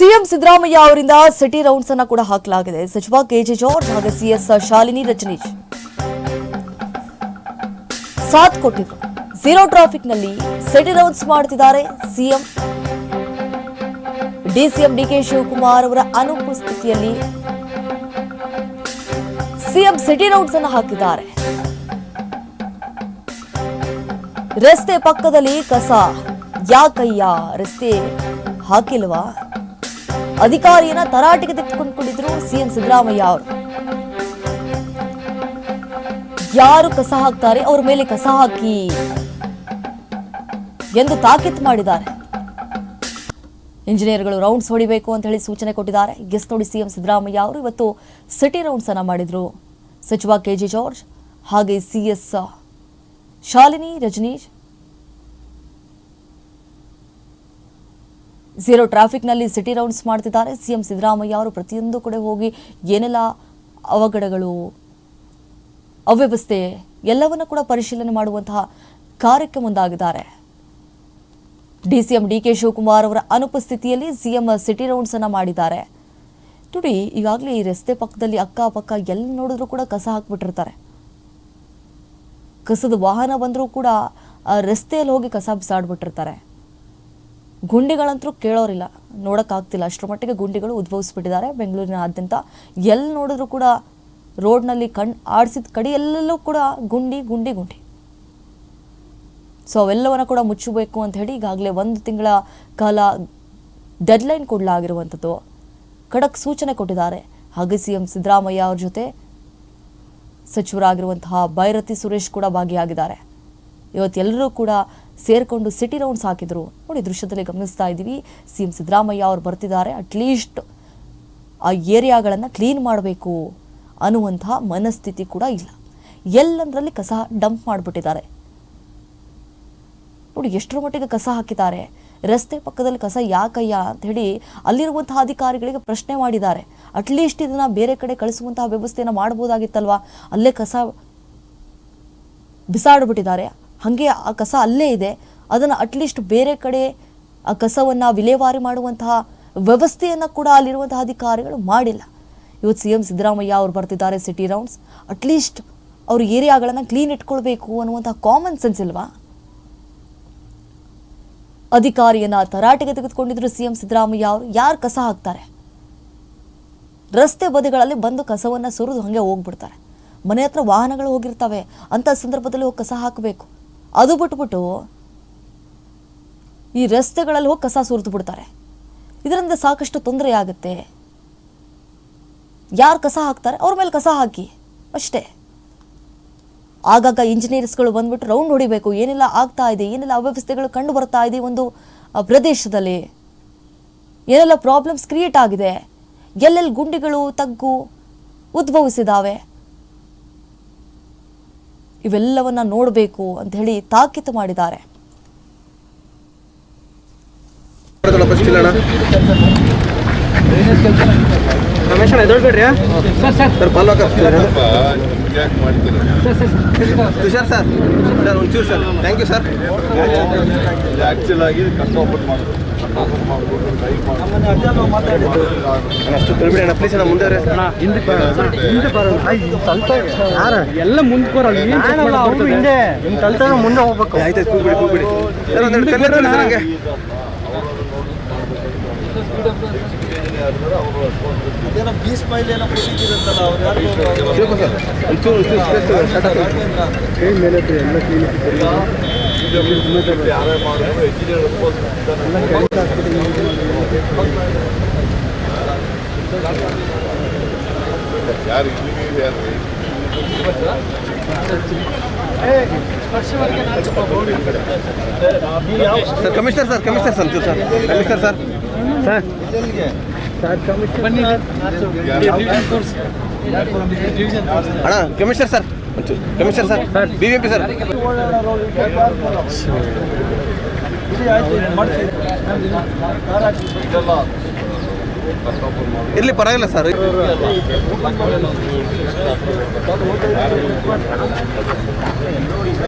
CM Siddaramaiah ಅವರಿಂದ city rounds ಅನ್ನ ಕೂಡ ಹಾಕಲಾಗಿದೆ. ಸಚಿವ ಕೆಜೆ ಜಾರ್ಜ್ ಹಾಗೂ ಸಿಎಸ್ ಶಾಲಿನಿ ರಜನೀಶ್ ಸಾಥ್ ಕೊಟ್ಟಿದ್ರು. ಜೀರೋ ಟ್ರಾಫಿಕ್ನಲ್ಲಿ ಸಿಟಿ ರೌಂಡ್ಸ್ ಮಾಡ್ತಿದ್ದಾರೆ C M. D C M D K Shivakumar ಅವರ ಅನುಪಸ್ಥಿತಿಯಲ್ಲಿ ಸಿಎಂ ಸಿಟಿ ರೌಂಡ್ಸ್ ಅನ್ನು ಹಾಕಿದ್ದಾರೆ. ರಸ್ತೆ ಪಕ್ಕದಲ್ಲಿ ಕಸ. ಯಾಕಯ್ಯ, ರಸ್ತೆ ಹಾಕಿಲ್ವಾ? ಅಧಿಕಾರಿಯನ್ನ ತರಾಟೆಗೆ ತೆಗೆದುಕೊಂಡಿದ್ರು ಸಿಎಂ ಸಿದ್ದರಾಮಯ್ಯ ಅವರು. ಯಾರು ಕಸ ಹಾಕ್ತಾರೆ ಅವ್ರ ಮೇಲೆ ಕಸ ಹಾಕಿ ಎಂದು ತಾಕೀತು ಮಾಡಿದ್ದಾರೆ. ಇಂಜಿನಿಯರ್ಗಳು ರೌಂಡ್ಸ್ ಹೊಡಿಬೇಕು ಅಂತ ಹೇಳಿ ಸೂಚನೆ ಕೊಟ್ಟಿದ್ದಾರೆ. ಗೆಸ್ ನೋಡಿ ಸಿಎಂ ಸಿದ್ದರಾಮಯ್ಯ ಅವರು. ಇವತ್ತು ಸಿಟಿ ರೌಂಡ್ಸ್ ಅನ್ನ ಮಾಡಿದ್ರು ಸಚಿವ ಕೆಜೆ ಜಾರ್ಜ್, ಹಾಗೆ C S Shalini, Rajneesh zero ಟ್ರಾಫಿಕ್ನಲ್ಲಿ city rounds ಮಾಡ್ತಿದ್ದಾರೆ. ಸಿಎಂ ಸಿದ್ದರಾಮಯ್ಯ ಅವರು ಪ್ರತಿಯೊಂದು ಕಡೆ ಹೋಗಿ ಏನೆಲ್ಲ ಅವಘಡಗಳು, ಅವ್ಯವಸ್ಥೆ ಎಲ್ಲವನ್ನ ಕೂಡ ಪರಿಶೀಲನೆ ಮಾಡುವಂತಹ ಕಾರ್ಯಕ್ಕೆ ಮುಂದಾಗಿದ್ದಾರೆ. ಡಿಸಿಎಂ ಡಿಕೆ ಶಿವಕುಮಾರ್ ಅವರ ಅನುಪಸ್ಥಿತಿಯಲ್ಲಿ ಸಿಎಂ ಸಿಟಿ ರೌಂಡ್ಸ್ ಅನ್ನು ಮಾಡಿದ್ದಾರೆ. ನೋಡಿ, ಈಗಾಗಲೇ ಈ ರಸ್ತೆ ಪಕ್ಕದಲ್ಲಿ ಅಕ್ಕಪಕ್ಕ ಎಲ್ಲಿ ನೋಡಿದ್ರು ಕೂಡ ಕಸ ಹಾಕ್ಬಿಟ್ಟಿರ್ತಾರೆ. ಕಸದ ವಾಹನ ಬಂದರೂ ಕೂಡ ರಸ್ತೆಯಲ್ಲಿ ಹೋಗಿ ಕಸ ಬಿಸಾಡ್ಬಿಟ್ಟಿರ್ತಾರೆ. ಗುಂಡಿಗಳಂತೂ ಕೇಳೋರಿಲ್ಲ, ನೋಡೋಕ್ಕಾಗ್ತಿಲ್ಲ. ಅಷ್ಟರ ಮಟ್ಟಿಗೆ ಗುಂಡಿಗಳು ಉದ್ಭವಿಸ್ಬಿಟ್ಟಿದ್ದಾರೆ. ಬೆಂಗಳೂರಿನಾದ್ಯಂತ ಎಲ್ಲಿ ನೋಡಿದ್ರು ಕೂಡ ರೋಡ್ನಲ್ಲಿ ಕಣ್ ಆಡಿಸಿದ ಕಡೆ ಎಲ್ಲೆಲ್ಲೂ ಕೂಡ ಗುಂಡಿ ಗುಂಡಿ ಗುಂಡಿ. ಸೊ ಅವೆಲ್ಲವನ್ನು ಕೂಡ ಮುಚ್ಚಬೇಕು ಅಂತ ಹೇಳಿ ಈಗಾಗಲೇ ಒಂದು ತಿಂಗಳ ಕಾಲ ಡೆಡ್ಲೈನ್ ಕೊಡಲಾಗಿರುವಂಥದ್ದು ಖಡಕ್ ಸೂಚನೆ ಕೊಟ್ಟಿದ್ದಾರೆ. ಹಾಗೆ ಸಿ ಎಂ ಸಿದ್ದರಾಮಯ್ಯ ಅವ್ರ ಜೊತೆ ಸಚಿವರಾಗಿರುವಂತಹ ಭೈರತಿ ಸುರೇಶ್ ಕೂಡ ಭಾಗಿಯಾಗಿದ್ದಾರೆ. ಇವತ್ತೆಲ್ಲರೂ ಕೂಡ ಸೇರ್ಕೊಂಡು ಸಿಟಿ ರೌಂಡ್ಸ್ ಹಾಕಿದ್ರು. ನೋಡಿ ದೃಶ್ಯದಲ್ಲಿ ಗಮನಿಸ್ತಾ ಇದ್ದೀವಿ. ಸಿ ಎಂ ಸಿದ್ದರಾಮಯ್ಯ ಅವರು ಬರ್ತಿದ್ದಾರೆ. ಅಟ್ಲೀಸ್ಟ್ ಆ ಏರಿಯಾಗಳನ್ನು ಕ್ಲೀನ್ ಮಾಡಬೇಕು ಅನ್ನುವಂತಹ ಮನಸ್ಥಿತಿ ಕೂಡ ಇಲ್ಲ. ಎಲ್ಲಂದರಲ್ಲಿ ಕಸ ಡಂಪ್ ಮಾಡಿಬಿಟ್ಟಿದ್ದಾರೆ. ನೋಡಿ ಎಷ್ಟರ ಮಟ್ಟಿಗೆ ಕಸ ಹಾಕಿದ್ದಾರೆ. ರಸ್ತೆ ಪಕ್ಕದಲ್ಲಿ ಕಸ ಯಾಕಯ್ಯ ಅಂತ ಹೇಳಿ ಅಲ್ಲಿರುವಂತಹ ಅಧಿಕಾರಿಗಳಿಗೆ ಪ್ರಶ್ನೆ ಮಾಡಿದ್ದಾರೆ. ಅಟ್ಲೀಸ್ಟ್ ಇದನ್ನ ಬೇರೆ ಕಡೆ ಕಳಿಸುವಂತಹ ವ್ಯವಸ್ಥೆಯನ್ನು ಮಾಡಬಹುದಾಗಿತ್ತಲ್ವಾ ಅಲ್ಲೇ ಕಸ ಬಿಸಾಡ್ಬಿಟ್ಟಿದ್ದಾರೆ. ಹಾಗೆ ಆ ಕಸ ಅಲ್ಲೇ ಇದೆ. ಅದನ್ನು ಅಟ್ಲೀಸ್ಟ್ ಬೇರೆ ಕಡೆ ಆ ಕಸವನ್ನು ವಿಲೇವಾರಿ ಮಾಡುವಂತಹ ವ್ಯವಸ್ಥೆಯನ್ನು ಕೂಡ ಅಲ್ಲಿರುವಂತಹ ಅಧಿಕಾರಿಗಳು ಮಾಡಿಲ್ಲ. ಇವತ್ತು ಸಿ ಎಂ ಸಿದ್ದರಾಮಯ್ಯ ಅವರು ಬರ್ತಿದ್ದಾರೆ ಸಿಟಿ ರೌಂಡ್ಸ್ ಅಟ್ಲೀಸ್ಟ್ ಅವ್ರ ಏರಿಯಾಗಳನ್ನು ಕ್ಲೀನ್ ಇಟ್ಕೊಳ್ಬೇಕು ಅನ್ನುವಂಥ ಕಾಮನ್ ಸೆನ್ಸ್ ಇಲ್ವಾ? ಅಧಿಕಾರಿಯನ್ನು ತರಾಟೆಗೆ ತೆಗೆದುಕೊಂಡಿದ್ರು ಸಿಎಂ ಸಿದ್ದರಾಮಯ್ಯ ಅವರು. ಯಾರು ಕಸ ಹಾಕ್ತಾರೆ? ರಸ್ತೆ ಬದಿಗಳಲ್ಲಿ ಬಂದು ಕಸವನ್ನು ಸುರಿದು ಹಾಗೆ ಹೋಗ್ಬಿಡ್ತಾರೆ. ಮನೆ ಹತ್ರ ವಾಹನಗಳು ಹೋಗಿರ್ತವೆ. ಅಂತ ಸಂದರ್ಭದಲ್ಲಿ ಹೋಗಿ ಕಸ ಹಾಕಬೇಕು. ಅದು ಬಿಟ್ಬಿಟ್ಟು ಈ ರಸ್ತೆಗಳಲ್ಲಿ ಹೋಗಿ ಕಸ ಸುರಿದು ಬಿಡ್ತಾರೆ. ಇದರಿಂದ ಸಾಕಷ್ಟು ತೊಂದರೆ ಆಗುತ್ತೆ. ಯಾರು ಕಸ ಹಾಕ್ತಾರೆ? ಅವ್ರ ಮೇಲೆ ಕಸ ಹಾಕಿ. ಅಷ್ಟೇ. ಆಗಾಗ ಇಂಜಿನಿಯರ್ಸ್ಗಳು ಬಂದ್ಬಿಟ್ಟು ರೌಂಡ್ ಹೊಡಿಬೇಕು. ಏನೆಲ್ಲ ಆಗ್ತಾ ಇದೆ, ಏನೆಲ್ಲ, ಅವ್ಯವಸ್ಥೆಗಳು ಕಂಡು ಬರ್ತಾ ಇದೆ ಒಂದು ಪ್ರದೇಶದಲ್ಲಿ. ಏನೆಲ್ಲ ಪ್ರಾಬ್ಲಮ್ಸ್ ಕ್ರಿಯೇಟ್ ಆಗಿದೆ? ಎಲ್ಲೆಲ್ಲಿ ಗುಂಡಿಗಳು, ತಗ್ಗು ಉದ್ಭವಿಸಿದಾವೆ? ಇವೆಲ್ಲವನ್ನ ನೋಡಬೇಕು ಅಂತ ಹೇಳಿ ತಾಕೀತು ಮಾಡಿದ್ದಾರೆ. ತುಷಾರ್ ಸರ್. ಸರ್ ಒಂಚೂರು sir. Thank you sir actual ಆಗಿ ಕಷ್ಟ ಓಪನ್ ಮಾಡೋದು ಅಷ್ಟು ತಿಳ್ಬಿಡಿ ಅಣ್ಣ ಪ್ಲೀಸ್ ಅಣ್ಣ ಮುಂದೆ ಅವ್ರೆ. ಎಲ್ಲ ಮುಂದೆ ಏನ್ check ಮಾಡಕ್ ಬರ್ತದೆ? ನಿಮ್ ಕಲ್ತಾನ ಮುಂದೆ ಹೋಗ್ಬೇಕು. ಆಯ್ತು ಕೂಗ್ಬಿಡಿ ಕೂಗ್ಬಿಡಿ. ಸರ್ ಒಂದೆರಡು ಅದೇನೋ ಬಿ ಸ್ಮೈಲ್ ಏನೋ ಕೊಟ್ಟಿದ್ದೀರಂತಲ್ಲ ಅವ್ರು ಯಾರು ಒಂಚೂರು ಸ್ಪೇಸ್ ಆಗ್ತದೆ ಯಾರೇ ಮಾಡಿದ್ರು ಎಂಜಿನಿಯರ್ ಯಾರು ಇಲ್ಲಿಗೆ ಯಾರು sir commissioner sir commissioner sir ಒಂಚೂರು ಸರ್ ಕಮಿಷನರ್ ಸರ್ ಅಣ್ಣ commissioner sir commissioner sir B M P sir. ಇರ್ಲಿ ಪರವಾಗಿಲ್ಲ ಸರ್.